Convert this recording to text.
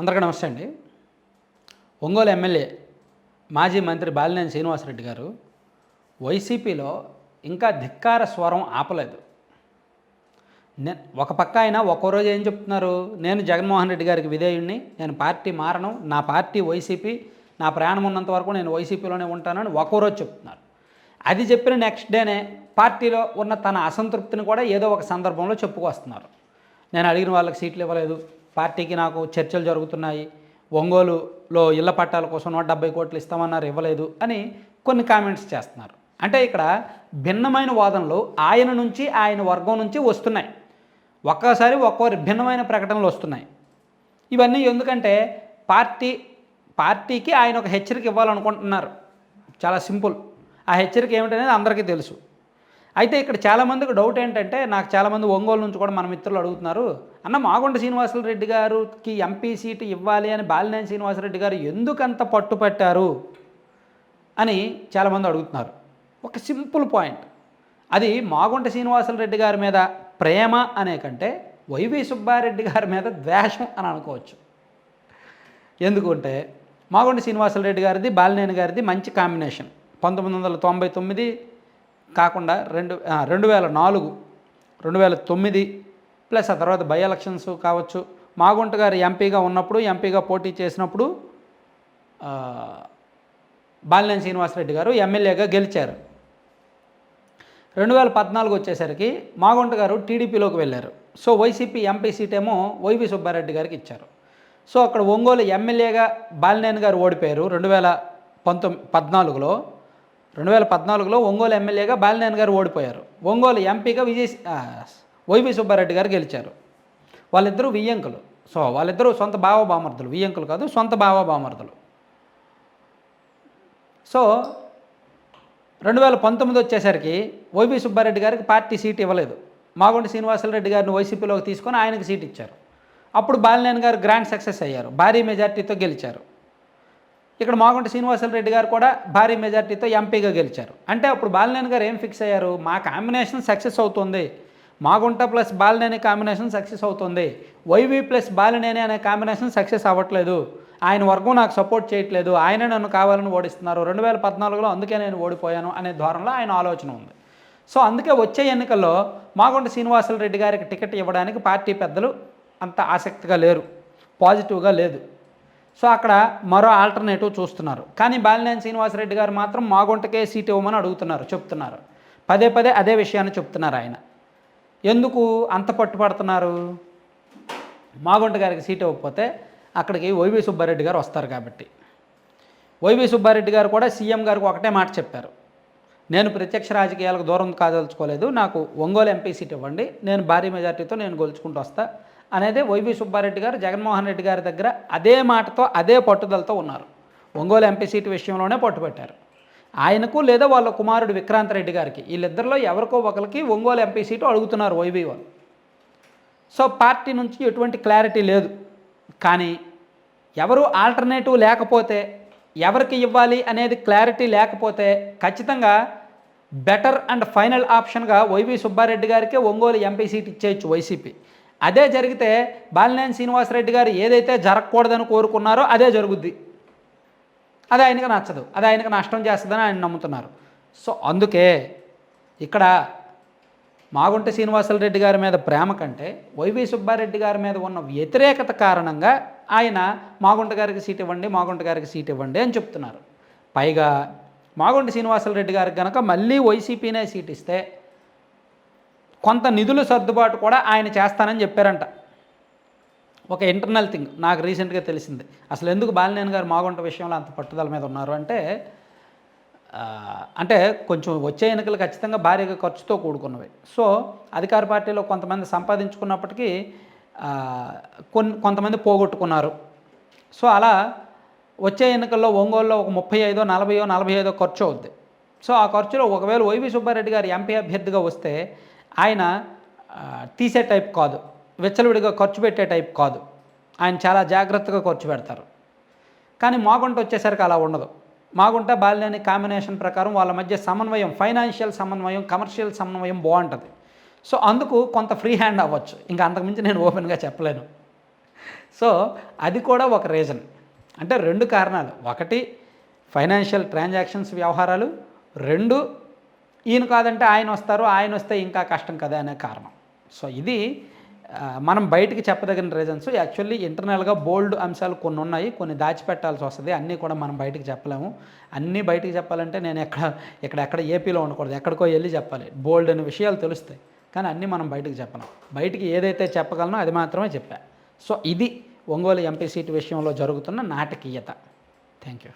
అందరికీ నమస్తే అండి. ఒంగోలు ఎమ్మెల్యే మాజీ మంత్రి బాలినేని శ్రీనివాసరెడ్డి గారు వైసీపీలో ఇంకా ధిక్కార స్వరం ఆపలేదు. నే ఒక పక్క ఆయన ఒక్కో రోజు ఏం చెప్తున్నారు? నేను జగన్మోహన్ రెడ్డి గారికి విధేయుణ్ణి నేను పార్టీ మారను నా పార్టీ వైసీపీ నా ప్రయాణం ఉన్నంత వరకు నేను వైసీపీలోనే ఉంటానని ఒక్కో రోజు చెప్తున్నారు. అది చెప్పిన నెక్స్ట్ డేనే పార్టీలో ఉన్న తన అసంతృప్తిని కూడా ఏదో ఒక సందర్భంలో చెప్పుకొస్తున్నారు. నేను అడిగిన వాళ్ళకి సీట్లు ఇవ్వలేదు పార్టీకి నాకు చర్చలు జరుగుతున్నాయి. ఒంగోలులో ఇళ్ళ పట్టాల కోసం నూట డెబ్బై కోట్లు ఇస్తామన్నారు ఇవ్వలేదు అని కొన్ని కామెంట్స్ చేస్తున్నారు. అంటే ఇక్కడ భిన్నమైన వాదనలు ఆయన నుంచి ఆయన వర్గం నుంచి వస్తున్నాయి. ఒక్కసారి ఒక్కోరి భిన్నమైన ప్రకటనలు వస్తున్నాయి. ఇవన్నీ ఎందుకంటే పార్టీ పార్టీకి ఆయన ఒక హెచ్చరిక ఇవ్వాలనుకుంటున్నారు. చాలా సింపుల్. ఆ హెచ్చరిక ఏమిటనేది అందరికీ తెలుసు. అయితే ఇక్కడ చాలామందికి డౌట్ ఏంటంటే నాకు చాలామంది ఒంగోలు నుంచి కూడా మన మిత్రులు అడుగుతున్నారు అన్న మాగుంట శ్రీనివాసరెడ్డి గారికి ఎంపీ సీటు ఇవ్వాలి అని బాలినేని శ్రీనివాసరెడ్డి గారు ఎందుకంత పట్టుపట్టారు అని చాలామంది అడుగుతున్నారు. ఒక సింపుల్ పాయింట్. అది మాగుంట శ్రీనివాసరెడ్డి గారి మీద ప్రేమ అనే కంటే వైవి సుబ్బారెడ్డి గారి మీద ద్వేషం అని అనుకోవచ్చు. ఎందుకంటే మాగుంట శ్రీనివాసరెడ్డి గారిది బాలినేని గారిది మంచి కాంబినేషన్. పంతొమ్మిది వందల తొంభై తొమ్మిది కాకుండా రెండు రెండు వేల నాలుగు రెండు వేల తొమ్మిది ప్లస్ ఆ తర్వాత బై ఎలక్షన్స్ కావచ్చు. మాగుంట గారు ఎంపీగా ఉన్నప్పుడు ఎంపీగా పోటీ చేసినప్పుడు బాలినేని శ్రీనివాసరెడ్డి గారు ఎమ్మెల్యేగా గెలిచారు. రెండు వేల పద్నాలుగు వచ్చేసరికి మాగుంట గారు టీడీపీలోకి వెళ్ళారు. సో వైసీపీ ఎంపీ సీట్ ఏమో వైవి సుబ్బారెడ్డి గారికి ఇచ్చారు. సో అక్కడ ఒంగోలు ఎమ్మెల్యేగా బాలినేని గారు ఓడిపోయారు రెండు వేల పంతొమ్మిది పద్నాలుగులో. రెండు వేల పద్నాలుగులో ఒంగోలు ఎమ్మెల్యేగా బాలినేని గారు ఓడిపోయారు. ఒంగోలు ఎంపీగా విజయ్ వైవి సుబ్బారెడ్డి గారు గెలిచారు. వాళ్ళిద్దరూ వియ్యంకులు. సో వాళ్ళిద్దరూ సొంత బావ బామర్దులు వియ్యంకులు కాదు సొంత బావ బామర్దులు సో రెండు వేల పంతొమ్మిది వచ్చేసరికి వైవి సుబ్బారెడ్డి గారికి పార్టీ సీట్ ఇవ్వలేదు. మాగుండి శ్రీనివాసరెడ్డి గారిని వైసీపీలోకి తీసుకొని ఆయనకు సీట్ ఇచ్చారు. అప్పుడు బాలినేని గారు గ్రాండ్ సక్సెస్ అయ్యారు. భారీ మెజార్టీతో గెలిచారు. ఇక్కడ మాగుంట శ్రీనివాసరెడ్డి గారు కూడా భారీ మెజార్టీతో ఎంపీగా గెలిచారు. అంటే అప్పుడు బాలినేని గారు ఏం ఫిక్స్ అయ్యారు? మా కాంబినేషన్ సక్సెస్ అవుతుంది. Magunta plus Balineni combination success అవుతుంది. వైవి ప్లస్ బాలినేని అనే కాంబినేషన్ సక్సెస్ అవ్వట్లేదు. ఆయన వర్గం నాకు సపోర్ట్ చేయట్లేదు. ఆయన నన్ను కావాలని ఓడిస్తున్నారు. రెండు వేల పద్నాలుగులో అందుకే నేను ఓడిపోయాను అనే ధోరణిలో ఆయన ఆలోచన ఉంది. సో అందుకే వచ్చే ఎన్నికల్లో మాగుంట శ్రీనివాసరెడ్డి గారికి టికెట్ ఇవ్వడానికి పార్టీ పెద్దలు అంత ఆసక్తిగా లేరు. పాజిటివ్గా లేదు. సో అక్కడ మరో ఆల్టర్నేటివ్ చూస్తున్నారు. కానీ బాలినేని శ్రీనివాసరెడ్డి గారు మాత్రం మాగుంటకే సీట్ ఇవ్వమని అడుగుతున్నారు చెప్తున్నారు. పదే పదే అదే విషయాన్ని చెప్తున్నారు ఆయన. ఎందుకు అంత పట్టుపడుతున్నారు? మాగుంట గారికి సీట్ ఇవ్వకపోతే అక్కడికి వైవి సుబ్బారెడ్డి గారు వస్తారు కాబట్టి. వైవి సుబ్బారెడ్డి గారు కూడా సీఎం గారికి ఒకటే మాట చెప్పారు. నేను ప్రత్యక్ష రాజకీయాలకు దూరం కాదలుచుకోలేదు నాకు ఒంగోలు ఎంపీ సీట్ ఇవ్వండి నేను భారీ మెజార్టీతో నేను గెలుచుకుంటూ వస్తాను అనేది వైవి సుబ్బారెడ్డి గారు జగన్మోహన్ రెడ్డి గారి దగ్గర అదే మాటతో అదే పట్టుదలతో ఉన్నారు. ఒంగోలు ఎంపీ సీటు విషయంలోనే పట్టుబట్టారు ఆయనకు లేదా వాళ్ళ కుమారుడు విక్రాంత్ రెడ్డి గారికి వీళ్ళిద్దరిలో ఎవరికో ఒకరికి ఒంగోలు ఎంపీ సీటు అడుగుతున్నారు వైవి వాళ్ళు. సో పార్టీ నుంచి ఎటువంటి క్లారిటీ లేదు. కానీ ఎవరు ఆల్టర్నేటివ్ లేకపోతే ఎవరికి ఇవ్వాలి అనేది క్లారిటీ లేకపోతే ఖచ్చితంగా బెటర్ అండ్ ఫైనల్ ఆప్షన్గా వైవి సుబ్బారెడ్డి గారికే ఒంగోలు ఎంపీ సీట్ ఇచ్చేయచ్చు వైసీపీ. అదే జరిగితే బాలినేని శ్రీనివాసరెడ్డి గారు ఏదైతే జరగకూడదని కోరుకున్నారో అదే జరుగుద్ది. అది ఆయనకు నచ్చదు. అది ఆయనకు నష్టం చేస్తుందని ఆయన నమ్ముతున్నారు. సో అందుకే ఇక్కడ మాగుంట శ్రీనివాసరెడ్డి గారి మీద ప్రేమ కంటే వైవి సుబ్బారెడ్డి గారి మీద ఉన్న వ్యతిరేకత కారణంగా ఆయన మాగుంట గారికి సీట్ ఇవ్వండి మాగుంట గారికి సీట్ ఇవ్వండి అని చెప్తున్నారు. పైగా మాగుంట శ్రీనివాసరెడ్డి గారికి కనుక మళ్ళీ వైసీపీనే సీట్ ఇస్తే కొంత నిధుల సర్దుబాటు కూడా ఆయన చేస్తానని చెప్పారంట. ఒక ఇంటర్నల్ థింగ్ నాకు రీసెంట్గా తెలిసింది. అసలు ఎందుకు బాలినేని గారు మాగుంట విషయంలో అంత పట్టుదల మీద ఉన్నారు అంటే అంటే కొంచెం వచ్చే ఎన్నికలు ఖచ్చితంగా భారీగా ఖర్చుతో కూడుకున్నవి. సో అధికార పార్టీలో కొంతమంది సంపాదించుకున్నప్పటికీ కొన్ని కొంతమంది పోగొట్టుకున్నారు. సో అలా వచ్చే ఎన్నికల్లో ఒంగోలులో ఒక ముప్పై ఐదో నలభైయో నలభై ఐదో ఖర్చు అవుద్ది. సో ఆ ఖర్చులో ఒకవేళ వైవి సుబ్బారెడ్డి గారు ఎంపీ అభ్యర్థిగా వస్తే ఆయన తీసే టైప్ కాదు. విచ్చలవిడిగా ఖర్చు పెట్టే టైప్ కాదు. ఆయన చాలా జాగ్రత్తగా ఖర్చు పెడతారు. కానీ మాగుంట వచ్చేసరికి అలా ఉండదు. మాగుంట బాల్యాని కాంబినేషన్ ప్రకారం వాళ్ళ మధ్య సమన్వయం ఫైనాన్షియల్ సమన్వయం కమర్షియల్ సమన్వయం బాగుంటుంది. సో అందుకు కొంత ఫ్రీ హ్యాండ్ అవ్వచ్చు. ఇంకా అంతకుమించి నేను ఓపెన్గా చెప్పలేను. సో అది కూడా ఒక రీజన్ అంటే రెండు కారణాలు. ఒకటి ఫైనాన్షియల్ ట్రాన్సాక్షన్స్ వ్యవహారాలు. రెండు ఈయన కాదంటే ఆయన వస్తారు ఆయన వస్తే ఇంకా కష్టం కదా అనే కారణం. సో ఇది మనం బయటికి చెప్పదగిన రీజన్స్ యాక్చువల్లీ ఇంటర్నల్గా బోల్డ్ అంశాలు కొన్ని ఉన్నాయి కొన్ని దాచిపెట్టాల్సి వస్తుంది. అన్నీ కూడా మనం బయటికి చెప్పలేము. అన్నీ బయటికి చెప్పాలంటే నేను ఎక్కడ ఇక్కడ ఎక్కడ ఏపీలో ఉండకూడదు. ఎక్కడికో వెళ్ళి చెప్పాలి. బోల్డ్ అనే విషయాలు తెలుస్తాయి. కానీ అన్నీ మనం బయటకు చెప్పలేం బయటికి ఏదైతే చెప్పగలనో అది మాత్రమే చెప్పా. సో ఇది ఒంగోలు ఎంపీ సీటు విషయంలో జరుగుతున్న నాటకీయత. Thank you